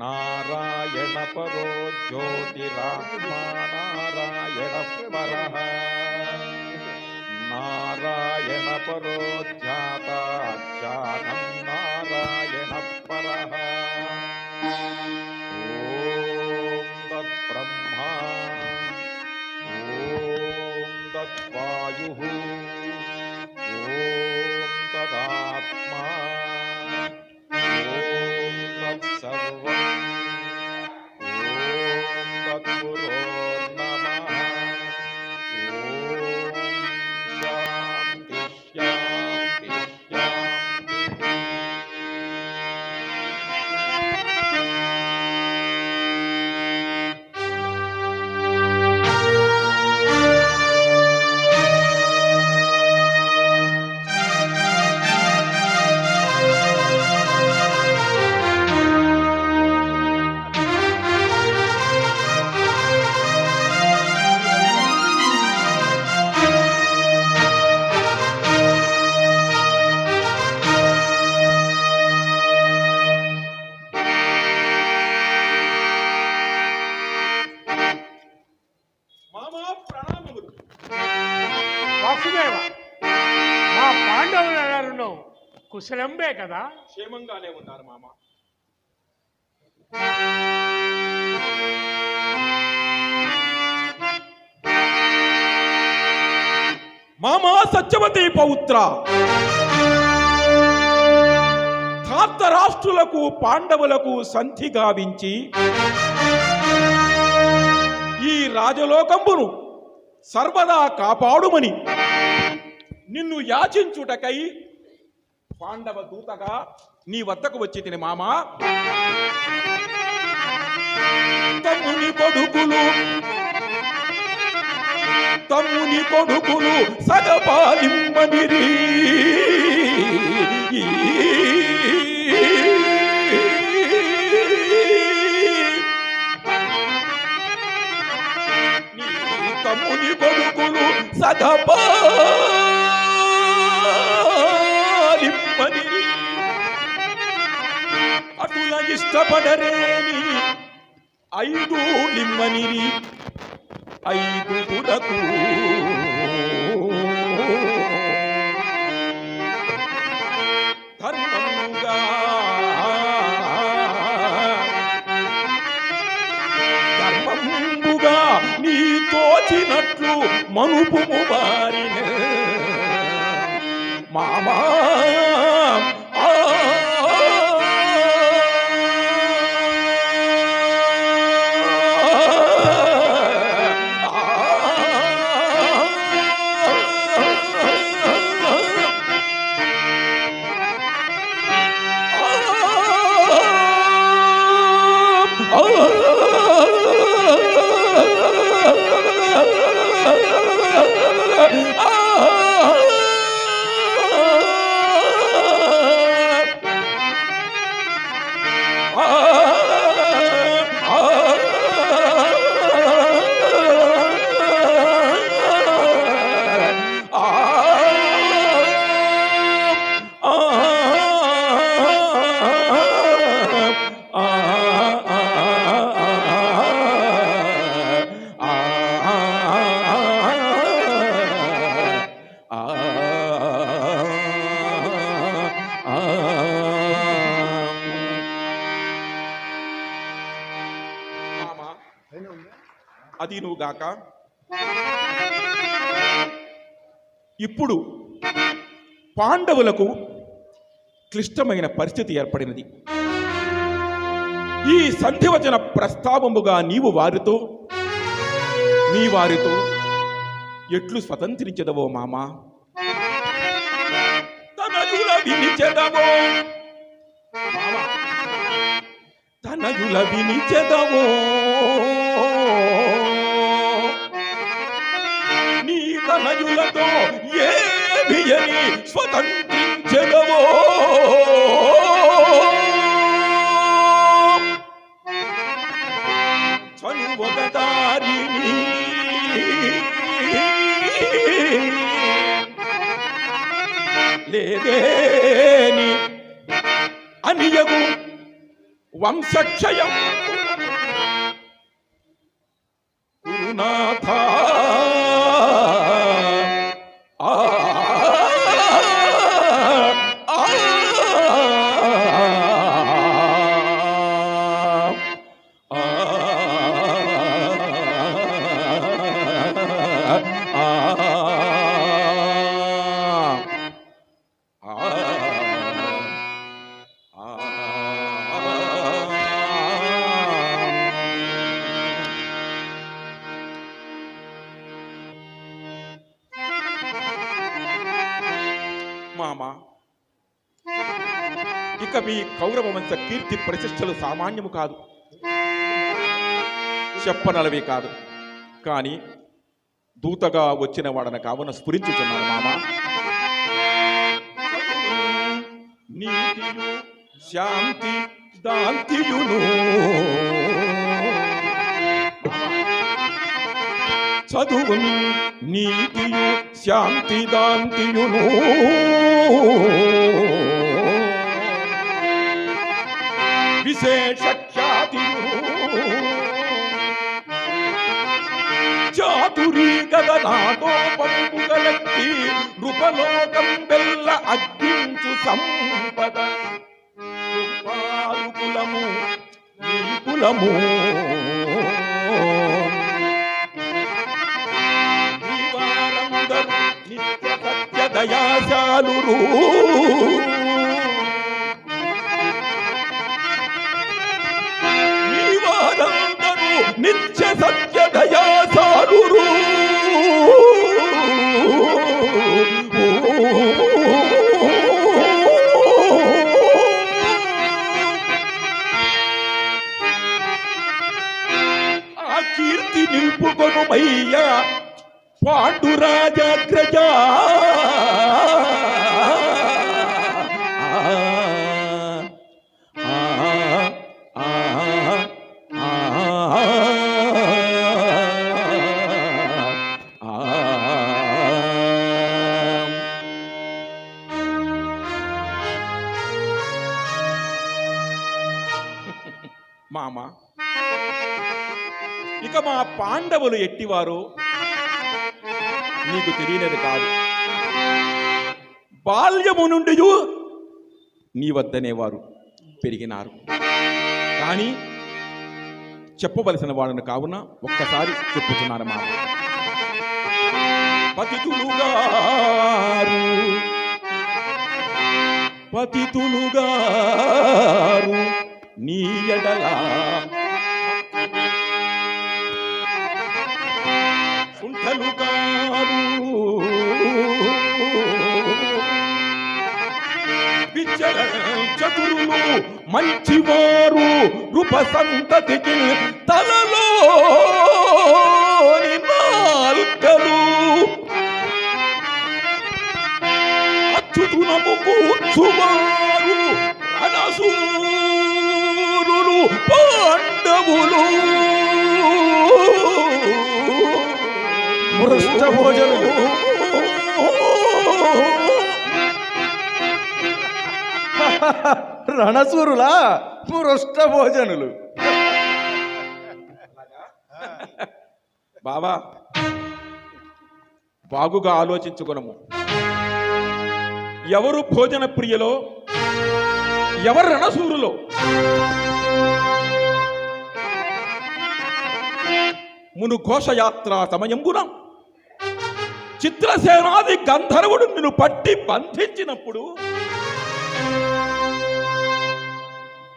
Narayana Paro Narayana Paraha गायनपरोधातारम् मालायनपरः ॐ तत्ब्रह्मा। ॐ तत्वायुः। ॐ तदात्मा। పాండవులు ఎలారున్నావు కుశలంబే కదా? క్షేమంగానే ఉన్నారు మామ. మామా సత్యవతి పౌత్ర. ధార్తరాష్ట్రులకు పాండవులకు సంధి గావించి ఈ రాజలోకంబును సర్వదా కాపాడుమని నిన్ను యాచించుటకై పాండవ దూతగా నీ వద్దకు వచ్చి తిని మామా. తమ్ముని కొడుకులు తమ్ముని కొడుకులు సగపాలింబనిరి తమ్ముని కొడుకులు సగపా అటుల ఇష్టపడరేని ఐదు లిమ్మనిరి ఐదు గుడకు ధర్మముగా ధర్మముగా నీ తోచినట్లు మనుపుము బారిన మామా ఆ మామా అది ఇప్పుడు పాండవులకు క్లిష్టమైన పరిస్థితి ఏర్పడినది. ఈ సంధివచన ప్రస్తావముగా నీవు వారితో నీ వారితో ఎట్లు స్వతంత్రించదవో మామా? తనయుల వినిచెదవో మామా తనయుల వినిచెదవో తనయులతో ఏ బియని స్వతంత్రించగవో చనువగదారిని లేదేని అనియగు వంశక్షయం. గురునాథ మామ? ఇక మీ కౌరవ వంశ కీర్తి ప్రతిష్టలు సామాన్యము కాదు. చెప్పనలవి కాదు. కానీ దూతగా వచ్చిన వాడన కావున స్ఫురించుచున్నాను మామ. నీతియు శాంతి దాంతియును చదువు నీతియు శాంతి దాంతియును విశేష ఖ్యాతియు చాతురీ గగనాటోపంపుగలెత్తి నృపలోకం బెల్ల అగ్గించు సంపద. కులము నీ కులము. వారందరూ నిత్య సత్య దయాశాలురు నీ వారందరూ నిత్య సత్య దయాసారురు ఆ నిలుపుకొనుమయ్యా పాండురాజాగ్రజ. మామ ఇక మా పాండవులు ఎట్టివారు? నీకు తెలియనిది కాదు. బాల్యము నుండి నీ వద్దనే వారు పెరిగినారు. కానీ చెప్పవలసిన వాడిని కావున ఒక్కసారి చెప్పుతున్నాను మా పతితులుగారు. పతితులుగారు నీ ఎడలా సుంఠలు కారు చతురులు మంచివారు రూప సంతతికి తలలో నాల్కలు. అచ్యుతునము కూర్చువారు అనసూరులు పాండవులు. భ్రష్ట భోజనులు. రణసూరులా మృష్ట భోజనులు బావా బాగుగా ఆలోచించుకునము. ఎవరు భోజన ప్రియలో ఎవరు రణసూరులో? మును ఘోషయాత్ర గుణం చిత్రసేనాది గంధర్వుడు నిన్ను పట్టి బంధించినప్పుడు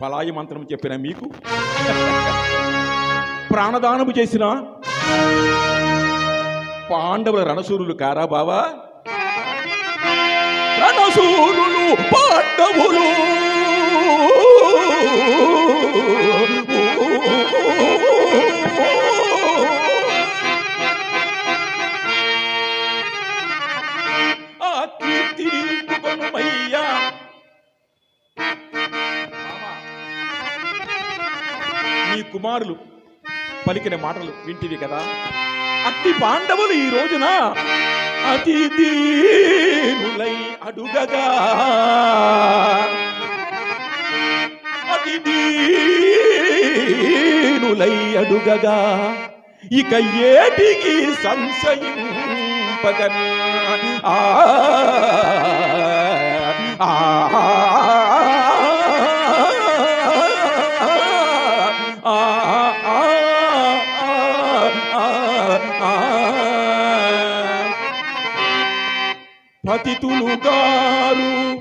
పలాయి మంత్రం చెప్పిన మీకు? ప్రాణదానము చేసిన పాండవుల రణసూరులు కారా బావా? రణసూరులు పాండవులు. కుమారులు పలికిన మాటలు వింటివి కదా అట్టి పాండవులు ఈ రోజున అతి దీనులై అడుగగా అతి దీనులై అడుగగా ఇక ఏటికి సంశయింపగన్ ఆ అతిథులు గారు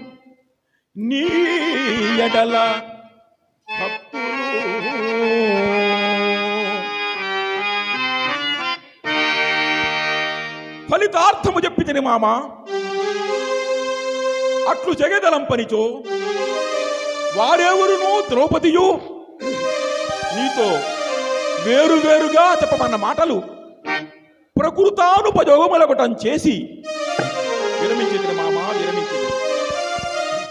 నీ ఎడల భక్తులు. ఫలితార్థము చెప్పి తిని మామ. అట్లు జగదలం పనిచో. వారెవరును ద్రౌపదియు. నీతో వేరు వేరుగా చెప్పమన్న మాటలు ప్రకృతానుపయోగములగటం చేసి విరమించి తిని మామ విరమించి